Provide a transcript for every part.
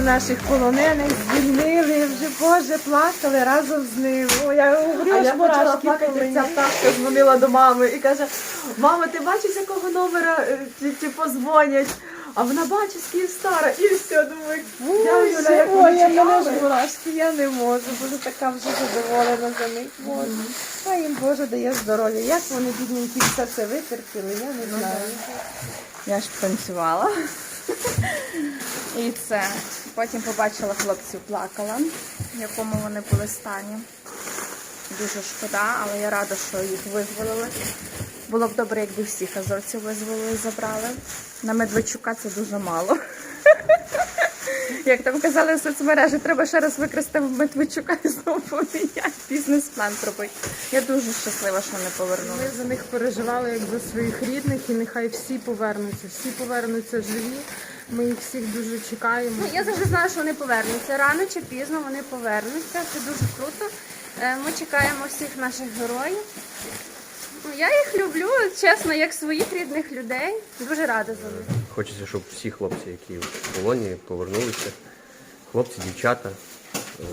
наших полонених звільнили, вже Боже, плакали разом з ними. О, я говорю, А я почала плакати, ця пташка дзвонила до мами і каже: Мама, ти бачиш, якого номера е, чи позвонять? А вона бачить Київстара. І все, думаю, я Юля, як вони мурашки, я не можу, буду така вже задоволена за них. Боже. Хай їм Боже дає здоров'я. Як вони бідненькі все це витерпіли, я не знаю. Я ж танцювала. І це. Потім побачила хлопців, плакала, в якому вони були стані. Дуже шкода, але я рада, що їх визволили. Було б добре, якби всіх азовців визволили і забрали. На Медведчука це дуже мало. Як там казали в соцмережі, треба ще раз викрасти в Медведчука і знову поміняти бізнес-план зробити. Я дуже щаслива, що вони повернули. Ми за них переживали як за своїх рідних, і нехай всі повернуться. Всі повернуться живі. Ми їх всіх дуже чекаємо. Ну, я завжди знала, що вони повернуться. Рано чи пізно вони повернуться. Це дуже круто. Е, Ми чекаємо всіх наших героїв. Ну, Я їх люблю, чесно, як своїх рідних людей. Дуже рада за них. Хочеться, щоб всі хлопці, які в полоні, повернулися. Хлопці, дівчата. е,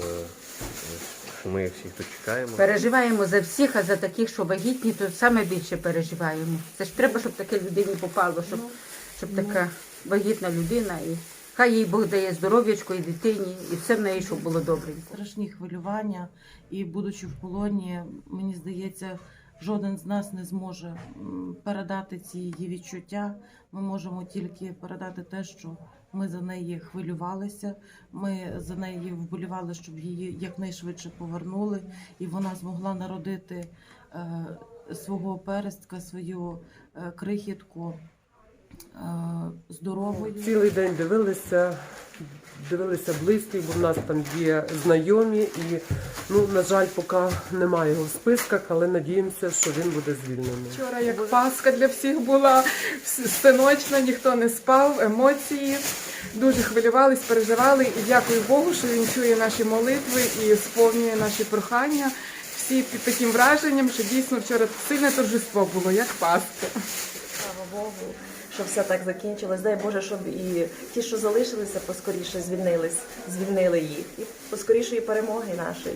що Ми всіх тут чекаємо. Переживаємо за всіх, а за таких, що вагітні, то саме більше переживаємо. Це ж треба, щоб таке людині попало, щоб, щоб така вагітна людина і хай їй Бог дає здоров'ячко і дитині, і все в неї, щоб було добре. страшні хвилювання, і будучи в полоні, мені здається, жоден з нас не зможе передати ці її відчуття. Ми можемо тільки передати те, що ми за неї хвилювалися. Ми за неї вболівали, щоб її якнайшвидше повернули, і вона змогла народити е, свого перестка, свою е, крихітку здоровою. Цілий день дивилися, дивилися близьких, бо в нас там є знайомі, і ну на жаль, поки немає його в списках, але надіємося, що він буде звільнений. Вчора як Пасха для всіх була синочна, ніхто не спав, емоції. Дуже хвилювались, переживали. І дякую Богу, що він чує наші молитви і сповнює наші прохання. Всі під таким враженням, що дійсно вчора сильне торжество було, як Пасха. Богу, що все так закінчилось. Дай Боже, щоб і ті, що залишилися, поскоріше звільнились, звільнили їх. І поскорішої перемоги нашої.